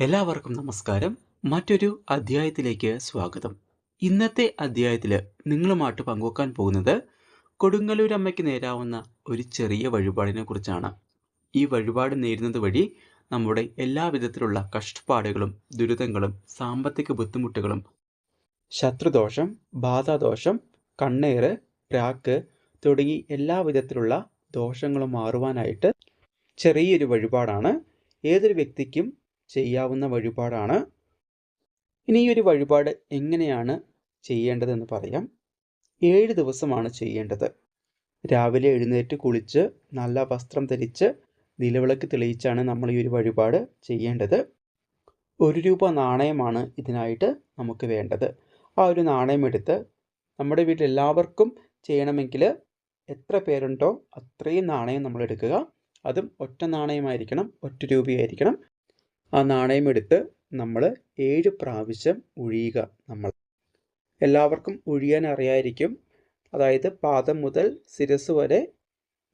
എല്ലാവർക്കും നമസ്കാരം. മറ്റൊരു അധ്യായത്തിലേക്ക് സ്വാഗതം. ഇന്നത്തെ അധ്യായത്തിൽ നിങ്ങളുമായിട്ട് പങ്കുവെക്കാൻ പോകുന്നത് കൊടുങ്ങല്ലൂരമ്മയ്ക്ക് നേരാവുന്ന ഒരു ചെറിയ വഴിപാടിനെ കുറിച്ചാണ്. ഈ വഴിപാട് നേരുന്നത് വഴി നമ്മുടെ എല്ലാ വിധത്തിലുള്ള കഷ്ടപ്പാടുകളും ദുരിതങ്ങളും സാമ്പത്തിക ബുദ്ധിമുട്ടുകളും ശത്രുദോഷം ബാധാദോഷം കണ്ണേറ് പ്രാക്ക് തുടങ്ങി എല്ലാ വിധത്തിലുള്ള ദോഷങ്ങളും മാറുവാനായിട്ട് ചെറിയൊരു വഴിപാടാണ്. ഏതൊരു വ്യക്തിക്കും ചെയ്യാവുന്ന വഴിപാടാണ്. ഇനി ഈ ഒരു വഴിപാട് എങ്ങനെയാണ് ചെയ്യേണ്ടതെന്ന് പറയാം. ഏഴ് ദിവസമാണ് ചെയ്യേണ്ടത്. രാവിലെ എഴുന്നേറ്റ് കുളിച്ച് നല്ല വസ്ത്രം ധരിച്ച് നിലവിളക്ക് തെളിയിച്ചാണ് നമ്മൾ ഈ ഒരു വഴിപാട് ചെയ്യേണ്ടത്. ഒരു രൂപ നാണയമാണ് ഇതിനായിട്ട് നമുക്ക് വേണ്ടത്. ആ ഒരു നാണയം എടുത്ത് നമ്മുടെ വീട്ടിൽ എല്ലാവർക്കും ചെയ്യണമെങ്കിൽ എത്ര പേരുണ്ടോ അത്രയും നാണയം നമ്മൾ എടുക്കുക. അതും ഒറ്റ നാണയമായിരിക്കണം ഒറ്റ രൂപയായിരിക്കണം. ആ നാണയം എടുത്ത് നമ്മൾ ഏഴ് പ്രാവശ്യം ഒഴിയുക നമ്മൾ എല്ലാവർക്കും ഒഴിയാൻ അറിയായിരിക്കും. അതായത് പാദം മുതൽ ശിരസ് വരെ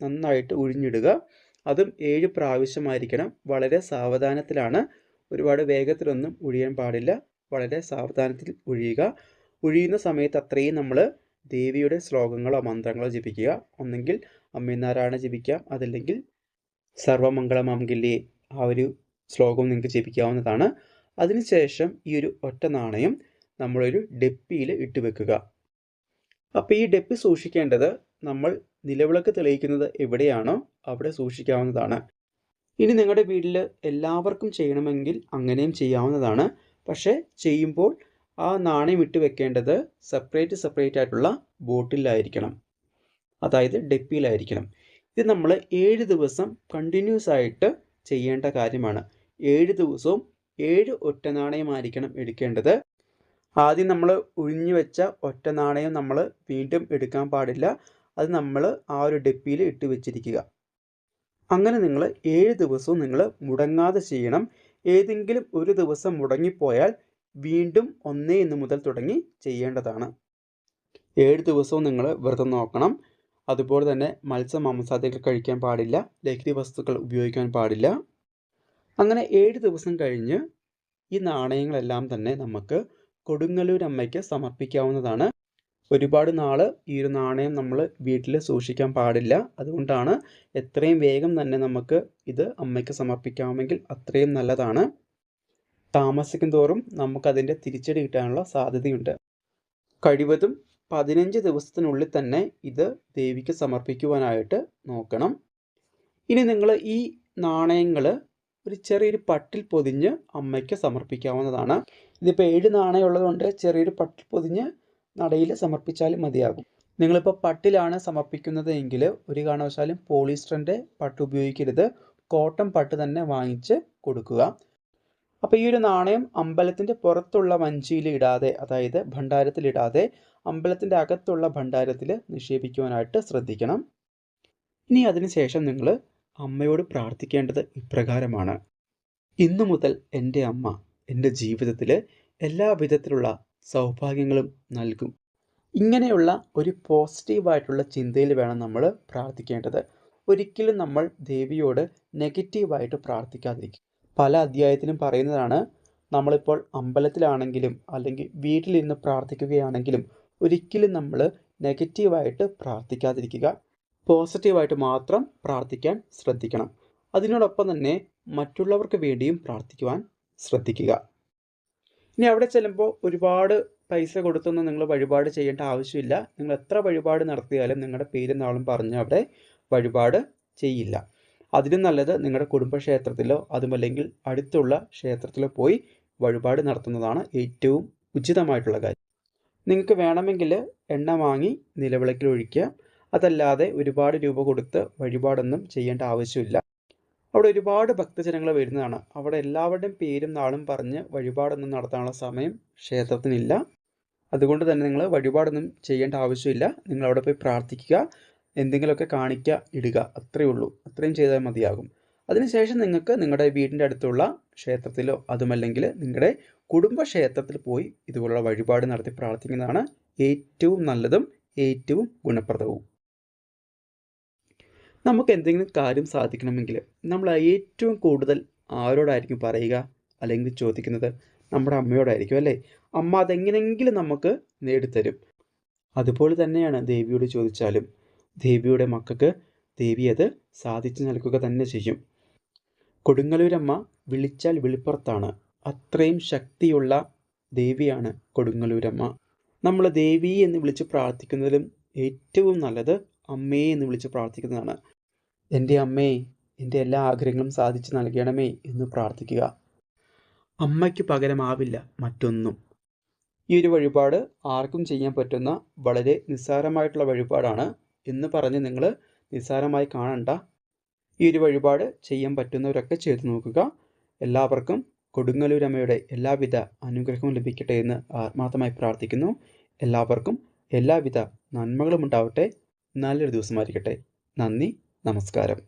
നന്നായിട്ട് ഒഴിഞ്ഞിടുക അതും ഏഴ് പ്രാവശ്യമായിരിക്കണം. വളരെ സാവധാനത്തിലാണ്. ഒരുപാട് വേഗത്തിലൊന്നും ഒഴിയാൻ പാടില്ല. വളരെ സാവധാനത്തിൽ ഒഴിയുക ഒഴിയുന്ന സമയത്ത് അത്രയും നമ്മൾ ദേവിയുടെ ശ്ലോകങ്ങളോ മന്ത്രങ്ങളോ ജപിക്കുക. ഒന്നെങ്കിൽ അമ്മനാരായണ ജപിക്കാം. അതല്ലെങ്കിൽ സർവമംഗളമംഗല്യേ ആ ഒരു ശ്ലോകം നിങ്ങൾക്ക് ജപിക്കാവുന്നതാണ്. അതിനുശേഷം ഈ ഒരു ഒറ്റ നാണയം നമ്മളൊരു ഡെപ്പിയിൽ ഇട്ട് വെക്കുക. അപ്പോൾ ഈ ഡെപ്പി സൂക്ഷിക്കേണ്ടത് നമ്മൾ നിലവിളക്ക് തെളിയിക്കുന്നത് എവിടെയാണോ അവിടെ സൂക്ഷിക്കാവുന്നതാണ്. ഇനി നിങ്ങളുടെ വീട്ടിൽ എല്ലാവർക്കും ചെയ്യണമെങ്കിൽ അങ്ങനെയും ചെയ്യാവുന്നതാണ്. പക്ഷേ ചെയ്യുമ്പോൾ ആ നാണയം ഇട്ട് വെക്കേണ്ടത് സെപ്പറേറ്റ് സെപ്പറേറ്റ് ആയിട്ടുള്ള ബോട്ടിലായിരിക്കണം. അതായത് ഡെപ്പിയിലായിരിക്കണം. ഇത് നമ്മൾ ഏഴ് ദിവസം കണ്ടിന്യൂസ് ആയിട്ട് ചെയ്യേണ്ട കാര്യമാണ്. ഏഴ് ദിവസവും ഏഴ് ഒറ്റ നാണയമായിരിക്കണം എടുക്കേണ്ടത്. ആദ്യം നമ്മൾ ഉഴിഞ്ഞു വെച്ച ഒറ്റ നാണയം നമ്മൾ വീണ്ടും എടുക്കാൻ പാടില്ല. അത് നമ്മൾ ആ ഒരു ഡെപ്പിയിൽ ഇട്ട് വെച്ചിരിക്കുക. അങ്ങനെ നിങ്ങൾ ഏഴ് ദിവസവും നിങ്ങൾ മുടങ്ങാതെ ചെയ്യണം. ഏതെങ്കിലും ഒരു ദിവസം മുടങ്ങിപ്പോയാൽ വീണ്ടും ഒന്നേ എന്ന് മുതൽ തുടങ്ങി ചെയ്യേണ്ടതാണ്. ഏഴ് ദിവസവും നിങ്ങൾ വ്രതം നോക്കണം. അതുപോലെ തന്നെ മത്സ്യ മാംസാദികൾ കഴിക്കാൻ പാടില്ല. ലഹരി വസ്തുക്കൾ ഉപയോഗിക്കാൻ പാടില്ല. അങ്ങനെ ഏഴ് ദിവസം കഴിഞ്ഞ് ഈ നാണയങ്ങളെല്ലാം തന്നെ നമുക്ക് കൊടുങ്ങല്ലൂർ അമ്മയ്ക്ക് സമർപ്പിക്കാവുന്നതാണ്. ഒരുപാട് നാൾ ഈ ഒരു നാണയം നമ്മൾ വീട്ടിൽ സൂക്ഷിക്കാൻ പാടില്ല. അതുകൊണ്ടാണ് എത്രയും വേഗം തന്നെ നമുക്ക് ഇത് അമ്മയ്ക്ക് സമർപ്പിക്കാമെങ്കിൽ അത്രയും നല്ലതാണ്. താമസിക്കും തോറും നമുക്കതിന്റെ തിരിച്ചടി കിട്ടാനുള്ള സാധ്യതയുണ്ട്. കഴിവതും പതിനഞ്ച് ദിവസത്തിനുള്ളിൽ തന്നെ ഇത് ദേവിക്ക് സമർപ്പിക്കുവാനായിട്ട് നോക്കണം. ഇനി നിങ്ങൾ ഈ നാണയങ്ങൾ ഒരു ചെറിയൊരു പട്ടിൽ പൊതിഞ്ഞ് അമ്മയ്ക്ക് സമർപ്പിക്കാവുന്നതാണ്. ഇതിപ്പോൾ ഏഴ് നാണയമുള്ളതുകൊണ്ട് ചെറിയൊരു പട്ടിൽ പൊതിഞ്ഞ് നടയിൽ സമർപ്പിച്ചാലും മതിയാകും. നിങ്ങളിപ്പോൾ പട്ടിലാണ് സമർപ്പിക്കുന്നത് എങ്കിൽ ഒരു കാരണവശാലും പോളിസ്റ്ററിന്റെ പട്ട് ഉപയോഗിക്കരുത്. കോട്ടൺ പട്ട് തന്നെ വാങ്ങിച്ച് കൊടുക്കുക. അപ്പോൾ ഈ ഒരു നാണയം അമ്പലത്തിന്റെ പുറത്തുള്ള വഞ്ചിയിൽ ഇടാതെ അതായത് ഭണ്ഡാരത്തിലിടാതെ അമ്പലത്തിന്റെ അകത്തുള്ള ഭണ്ഡാരത്തിൽ നിക്ഷേപിക്കുവാനായിട്ട് ശ്രദ്ധിക്കണം. ഇനി അതിനുശേഷം നിങ്ങൾ അമ്മയോട് പ്രാർത്ഥിക്കേണ്ടത് ഇപ്രകാരമാണ്. ഇന്നു മുതൽ എന്റെ അമ്മ എന്റെ ജീവിതത്തിൽ എല്ലാ വിധത്തിലുള്ള സൗഭാഗ്യങ്ങളും നൽകും. ഇങ്ങനെയുള്ള ഒരു പോസിറ്റീവായിട്ടുള്ള ചിന്തയിൽ വേണം നമ്മൾ പ്രാർത്ഥിക്കേണ്ടത്. ഒരിക്കലും നമ്മൾ ദേവിയോട് നെഗറ്റീവായിട്ട് പ്രാർത്ഥിക്കാതിരിക്കും. പല അധ്യായത്തിലും പറയുന്നതാണ് നമ്മളിപ്പോൾ അമ്പലത്തിലാണെങ്കിലും അല്ലെങ്കിൽ വീട്ടിലിരുന്ന് പ്രാർത്ഥിക്കുകയാണെങ്കിലും ഒരിക്കലും നമ്മൾ നെഗറ്റീവായിട്ട് പ്രാർത്ഥിക്കാതിരിക്കുക. പോസിറ്റീവായിട്ട് മാത്രം പ്രാർത്ഥിക്കാൻ ശ്രദ്ധിക്കണം. അതിനോടൊപ്പം തന്നെ മറ്റുള്ളവർക്ക് വേണ്ടിയും പ്രാർത്ഥിക്കുവാൻ ശ്രദ്ധിക്കുക. ഇനി അവിടെ ചെല്ലുമ്പോൾ ഒരുപാട് പൈസ കൊടുത്തൊന്നും നിങ്ങൾ വഴിപാട് ചെയ്യേണ്ട ആവശ്യമില്ല. നിങ്ങൾ എത്ര വഴിപാട് നടത്തിയാലും നിങ്ങളുടെ പേരും നാളും പറഞ്ഞ് അവിടെ വഴിപാട് ചെയ്യില്ല. അതിനും നല്ലത് നിങ്ങളുടെ കുടുംബക്ഷേത്രത്തിലോ അതുമല്ലെങ്കിൽ അടുത്തുള്ള ക്ഷേത്രത്തിലോ പോയി വഴിപാട് നടത്തുന്നതാണ് ഏറ്റവും ഉചിതമായിട്ടുള്ള കാര്യം. നിങ്ങൾക്ക് വേണമെങ്കിൽ എണ്ണ വാങ്ങി നിലവിളക്കിൽ ഒഴിക്കുക. അതല്ലാതെ ഒരുപാട് രൂപ കൊടുത്ത് വഴിപാടൊന്നും ചെയ്യേണ്ട ആവശ്യമില്ല. അവിടെ ഒരുപാട് ഭക്തജനങ്ങൾ വരുന്നതാണ്. അവിടെ എല്ലാവരുടെയും പേരും നാളും പറഞ്ഞ് വഴിപാടൊന്നും നടത്താനുള്ള സമയം ക്ഷേത്രത്തിനില്ല. അതുകൊണ്ട് തന്നെ നിങ്ങൾ വഴിപാടൊന്നും ചെയ്യേണ്ട ആവശ്യമില്ല. നിങ്ങൾ അവിടെ പോയി പ്രാർത്ഥിക്കുക എന്തെങ്കിലുമൊക്കെ കാണിക്കുക ഇടുക. അത്രയേ ഉള്ളൂ. അത്രയും ചെയ്താൽ മതിയാകും. അതിനുശേഷം നിങ്ങൾക്ക് നിങ്ങളുടെ വീടിന്റെ അടുത്തുള്ള ക്ഷേത്രത്തിലോ അതുമല്ലെങ്കിൽ നിങ്ങളുടെ കുടുംബ ക്ഷേത്രത്തിൽ പോയി ഇതുപോലുള്ള വഴിപാട് നടത്തി പ്രാർത്ഥിക്കുന്നതാണ് ഏറ്റവും നല്ലതും ഏറ്റവും ഗുണപ്രദവും. നമുക്ക് എന്തെങ്കിലും കാര്യം സാധിക്കണമെങ്കിൽ നമ്മൾ ഏറ്റവും കൂടുതൽ ആരോടായിരിക്കും പറയുക? അല്ലെങ്കിൽ ചോദിക്കുന്നത് നമ്മുടെ അമ്മയോടായിരിക്കും അല്ലേ? അമ്മ അതെങ്ങനെയെങ്കിലും നമുക്ക് നേടിത്തരും. അതുപോലെ തന്നെയാണ് ദേവിയോട് ചോദിച്ചാലും ദേവിയുടെ മക്കൾക്ക് ദേവി അത് സാധിച്ചു നൽകുക തന്നെ ചെയ്യും. കൊടുങ്ങല്ലൂരമ്മ വിളിച്ചാൽ വിളിപ്പുറത്താണ്. അത്രയും ശക്തിയുള്ള ദേവിയാണ് കൊടുങ്ങല്ലൂരമ്മ. നമ്മൾ ദേവി എന്ന് വിളിച്ച് പ്രാർത്ഥിക്കുന്നതിലും ഏറ്റവും നല്ലത് അമ്മേ എന്ന് വിളിച്ച് പ്രാർത്ഥിക്കുന്നതാണ്. എന്റെ അമ്മേ എന്റെ എല്ലാ ആഗ്രഹങ്ങളും സാധിച്ചു നൽകണമേ എന്ന് പ്രാർത്ഥിക്കുക. അമ്മയ്ക്ക് പകരമാവില്ല മറ്റൊന്നും. ഈ ഒരു വഴിപാട് ആർക്കും ചെയ്യാൻ പറ്റുന്ന വളരെ നിസ്സാരമായിട്ടുള്ള വഴിപാടാണ് എന്ന് പറഞ്ഞ് നിങ്ങൾ നിസ്സാരമായി കാണണ്ട. ഈ ഒരു വഴിപാട് ചെയ്യാൻ പറ്റുന്നവരൊക്കെ ചെയ്തു നോക്കുക. എല്ലാവർക്കും കൊടുങ്ങല്ലൂരമ്മയുടെ എല്ലാവിധ അനുഗ്രഹവും ലഭിക്കട്ടെ എന്ന് ആത്മാർത്ഥമായി പ്രാർത്ഥിക്കുന്നു. എല്ലാവർക്കും എല്ലാവിധ നന്മകളും ഉണ്ടാവട്ടെ. നല്ലൊരു ദിവസമായിരിക്കട്ടെ നന്ദി. നമസ്കാരം.